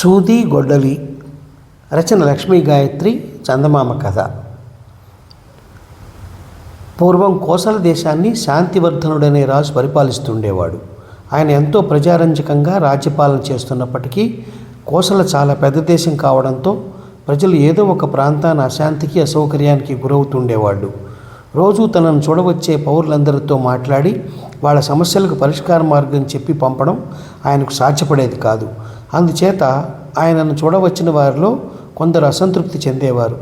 సూది గొడ్డలి రచన లక్ష్మీ గాయత్రి చందమామ కథ. పూర్వం కోసల దేశాన్ని శాంతివర్ధనుడనే రాజు పరిపాలిస్తుండేవాడు. ఆయన ఎంతో ప్రజారంజకంగా రాజ్యపాలన చేస్తున్నప్పటికీ కోసల చాలా పెద్ద దేశం కావడంతో ప్రజలు ఏదో ఒక ప్రాంతాన అశాంతికి అసౌకర్యానికి గురవుతుండేవాళ్ళు. రోజు తనను చూడవచ్చే పౌరులందరితో మాట్లాడి వాళ్ళ సమస్యలకు పరిష్కార మార్గం చెప్పి పంపడం ఆయనకు సాధ్యపడేది కాదు. అందుచేత ఆయనను చూడవచ్చిన వారిలో కొందరు అసంతృప్తి చెందేవారు.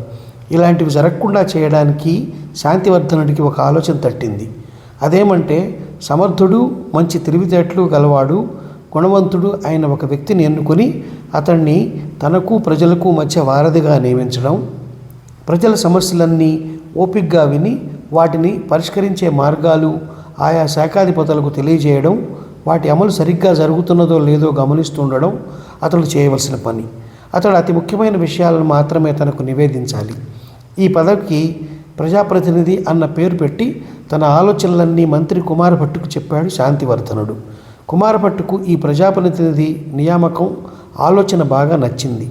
ఇలాంటివి జరగకుండా చేయడానికి శాంతివర్ధనుడికి ఒక ఆలోచన తట్టింది. అదేమంటే సమర్థుడు మంచి తెలివితేటలు గలవాడు గుణవంతుడు అయిన ఒక వ్యక్తిని ఎన్నుకొని అతన్ని తనకు ప్రజలకు మధ్య వారధిగా నియమించడం ప్రజల సమస్యలన్నీ ఓపిగ్గా విని వాటిని పరిష్కరించే మార్గాలు ఆయా శాఖాధిపతులకు తెలియజేయడం వాటి అమలు సరిగ్గా జరుగుతున్నదో లేదో గమనిస్తుండడం అతడు చేయవలసిన పని. అతడు అతి ముఖ్యమైన విషయాలను మాత్రమే తనకు నివేదించాలి. ఈ పదవికి ప్రజాప్రతినిధి అన్న పేరు పెట్టి తన ఆలోచనలన్నీ మంత్రి కుమారభట్టుకు చెప్పాడు శాంతివర్ధనుడు. కుమారభట్టుకు ఈ ప్రజాప్రతినిధి నియామకం ఆలోచన బాగా నచ్చింది.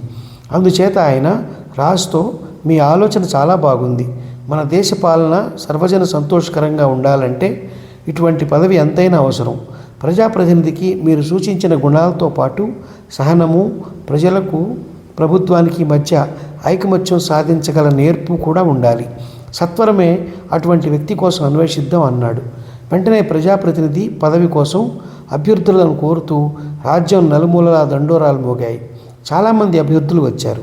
అందుచేత ఆయన రాజుతో మీ ఆలోచన చాలా బాగుంది. మన దేశ పాలన సర్వజన సంతోషకరంగా ఉండాలంటే ఇటువంటి పదవి ఎంతైనా అవసరం. ప్రజాప్రతినిధికి మీరు సూచించిన గుణాలతో పాటు సహనము ప్రజలకు ప్రభుత్వానికి మధ్య ఐకమత్యం సాధించగల నేర్పు కూడా ఉండాలి. సత్వరమే అటువంటి వ్యక్తి కోసం అన్వేషిద్దాం అన్నాడు. వెంటనే ప్రజాప్రతినిధి పదవి కోసం అభ్యర్థులను కోరుతూ రాజ్యం నలుమూలలా దండోరాలు మోగాయి. చాలామంది అభ్యర్థులు వచ్చారు.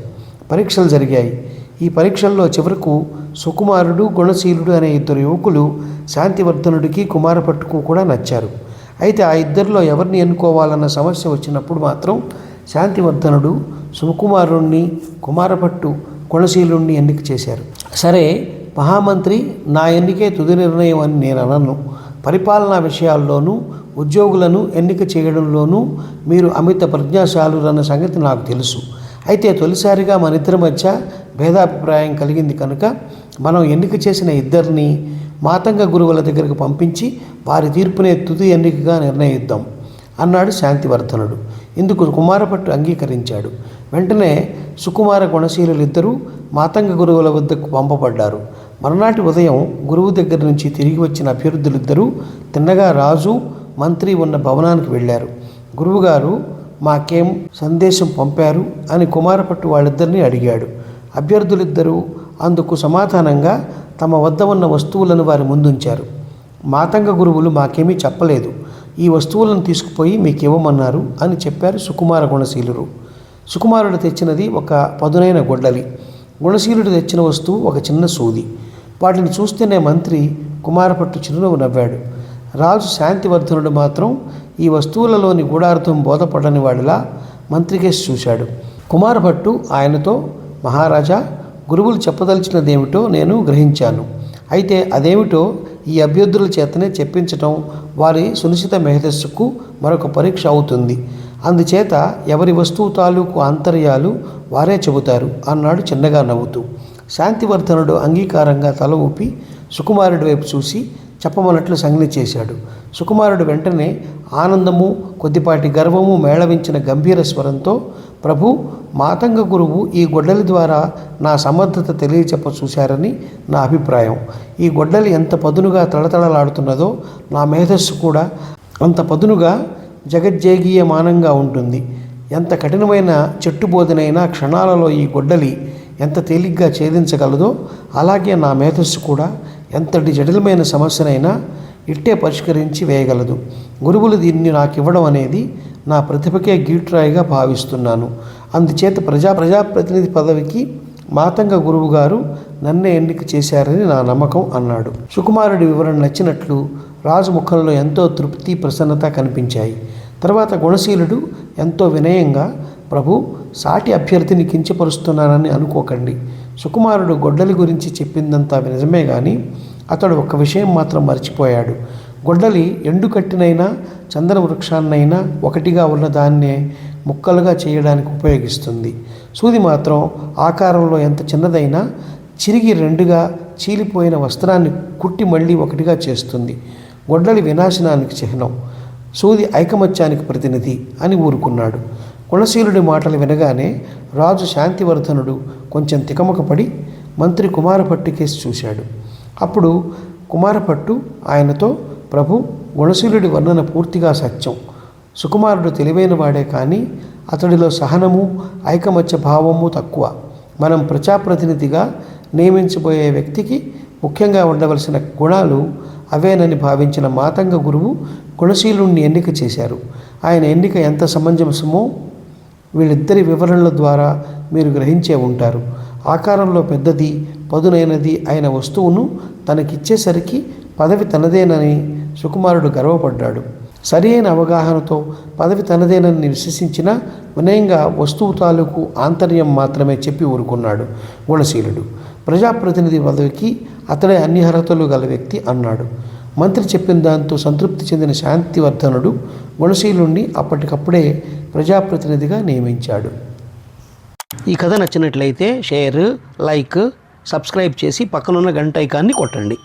పరీక్షలు జరిగాయి. ఈ పరీక్షల్లో చివరకు సుకుమారుడు గుణశీలుడు అనే ఇద్దరు యువకులు శాంతివర్ధనుడికి కుమారపట్టుకు కూడా నచ్చారు. అయితే ఆ ఇద్దరిలో ఎవరిని ఎన్నుకోవాలన్న సమస్య వచ్చినప్పుడు మాత్రం శాంతివర్ధనుడు సుకుమారుణ్ణి కుమారపట్టు కుణశీలుణ్ణి ఎన్నిక చేశారు. సరే మహామంత్రి నా ఎన్నికే తుది నిర్ణయం అని నేను అనను పరిపాలనా విషయాల్లోనూ ఉద్యోగులను ఎన్నిక చేయడంలోనూ మీరు అమిత ప్రజ్ఞాశాలురన్న సంగతి నాకు తెలుసు. అయితే తొలిసారిగా మన ఇద్దరి మధ్య భేదాభిప్రాయం కలిగింది కనుక మనం ఎన్నిక చేసిన ఇద్దరిని మాతంగ గురువుల దగ్గరకు పంపించి వారి తీర్పునే తుది ఎన్నికగా నిర్ణయిద్దాం అన్నాడు శాంతివర్ధనుడు. ఇందుకు కుమారపట్టు అంగీకరించాడు. వెంటనే సుకుమార గుణశీలులిద్దరూ మాతంగ గురువుల వద్దకు పంపబడ్డారు. మరునాటి ఉదయం గురువు దగ్గర నుంచి తిరిగి వచ్చిన అభ్యర్థులిద్దరూ తిన్నగా రాజు మంత్రి ఉన్న భవనానికి వెళ్ళారు. గురువుగారు మాకేం సందేశం పంపారు? అని కుమారపట్టు వాళ్ళిద్దరినీ అడిగాడు. అభ్యర్థులిద్దరూ అందుకు సమాధానంగా తమ వద్ద ఉన్న వస్తువులను వారి ముందుంచారు. మాతంగ గురువులు మాకేమీ చెప్పలేదు. ఈ వస్తువులను తీసుకుపోయి మీకు ఇవ్వమన్నారు అని చెప్పారు సుకుమార గుణశీలురు. సుకుమారుడు తెచ్చినది ఒక పదునైన గొడ్డలి. గుణశీలుడు తెచ్చిన వస్తువు ఒక చిన్న సూది. వాటిని చూస్తేనే మంత్రి కుమారపట్టు చిరునవ్వు నవ్వాడు. రాజు శాంతివర్ధనుడు మాత్రం ఈ వస్తువులలోని గూఢార్థం బోధపడని వాడిలా మంత్రికేసి చూశాడు. కుమారభట్టు ఆయనతో మహారాజా గురువులు చెప్పదలిచినదేమిటో నేను గ్రహించాను. అయితే అదేమిటో ఈ అభ్యర్థుల చేతనే చెప్పించటం వారి సునిశ్చిత మేధస్సుకు మరొక పరీక్ష అవుతుంది. అందుచేత ఎవరి వస్తువు తాలూకు ఆంతర్యాలు వారే చెబుతారు అన్నాడు చిన్నగా నవ్వుతూ. శాంతివర్ధనుడు అంగీకారంగా తల ఊపి సుకుమారుడి వైపు చూసి చెప్పమన్నట్లు సంజ్ఞ చేశాడు. సుకుమారుడు వెంటనే ఆనందము కొద్దిపాటి గర్వము మేళవించిన గంభీర స్వరంతో ప్రభు మాతంగ గురువు ఈ గొడ్డలి ద్వారా నా సమర్థత తెలియచెప్ప చూశారని నా అభిప్రాయం. ఈ గొడ్డలి ఎంత పదునుగా తళతళలాడుతున్నదో నా మేధస్సు కూడా అంత పదునుగా జగజ్జేగీయమానంగా ఉంటుంది. ఎంత కఠినమైన చెట్టుబోధనైనా క్షణాలలో ఈ గొడ్డలి ఎంత తేలిగ్గా ఛేదించగలదో అలాగే నా మేధస్సు కూడా ఎంతటి జటిలమైన సమస్యనైనా ఇట్టే పరిష్కరించి వేయగలదు. గురువులు దీన్ని నాకు ఇవ్వడం అనేది నా ప్రతిభకే గీట్రాయిగా భావిస్తున్నాను. అందుచేత ప్రజా ప్రజాప్రతినిధి పదవికి మాతంగ గురువు గారు నన్నే ఎన్నిక చేశారని నా నమ్మకం అన్నాడు. సుకుమారుడి వివరణ నచ్చినట్లు రాజు ముఖంలో ఎంతో తృప్తి ప్రసన్నత కనిపించాయి. తర్వాత గుణశీలుడు ఎంతో వినయంగా ప్రభు సాటి అభ్యర్థిని కించపరుస్తున్నానని అనుకోకండి. సుకుమారుడు గొడ్డలి గురించి చెప్పిందంతా నిజమే కానీ అతడు ఒక విషయం మాత్రం మర్చిపోయాడు. గొడ్డలి ఎండు కట్టినైనా చందన వృక్షాన్నైనా ఒకటిగా ఉన్న దాన్నే ముక్కలుగా చేయడానికి ఉపయోగిస్తుంది. సూది మాత్రం ఆకారంలో ఎంత చిన్నదైనా చిరిగి రెండుగా చీలిపోయిన వస్త్రాన్ని కుట్టి మళ్ళీ ఒకటిగా చేస్తుంది. గొడ్డలి వినాశనానికి చిహ్నం. సూది ఐకమత్యానికి ప్రతినిధి అని ఊరుకున్నాడు. కులశీలుడి మాటలు వినగానే రాజు శాంతివర్ధనుడు కొంచెం తికమకపడి మంత్రి కుమారపట్టు కేసి చూశాడు. అప్పుడు కుమారపట్టు ఆయనతో ప్రభు గుణశీలుడి వర్ణన పూర్తిగా సత్యం. సుకుమారుడు తెలివైన వాడే కానీ అతడిలో సహనము ఐకమత్య భావము తక్కువ. మనం ప్రజాప్రతినిధిగా నియమించబోయే వ్యక్తికి ముఖ్యంగా ఉండవలసిన గుణాలు అవేనని భావించిన మాతంగ గురువు గుణశీలుణ్ణి ఎన్నిక చేశారు. ఆయన ఎన్నిక ఎంత సమంజసమో వీళ్ళిద్దరి వివరణల ద్వారా మీరు గ్రహించే ఉంటారు. ఆకారంలో పెద్దది పదునైనది అయిన వస్తువును తనకిచ్చేసరికి పదవి తనదేనని సుకుమారుడు గర్వపడ్డాడు. సరైన అవగాహనతో పదవి తనదేనని విశ్వసించిన వినయంగా వస్తువు తాలూకు ఆంతర్యం మాత్రమే చెప్పి ఊరుకున్నాడు గుణశీలుడు ప్రజాప్రతినిధి పదవికి అతడే అన్ని అర్హతలు గల వ్యక్తి అన్నాడు. మంత్రి చెప్పిన దాంతో సంతృప్తి చెందిన శాంతివర్ధనుడు గుణశీలుణ్ణి అప్పటికప్పుడే ప్రజాప్రతినిధిగా నియమించాడు. ఈ కథ నచ్చినట్లయితే షేర్ లైక్ సబ్స్క్రైబ్ చేసి పక్కనున్న గంట ఐకాన్ని కొట్టండి.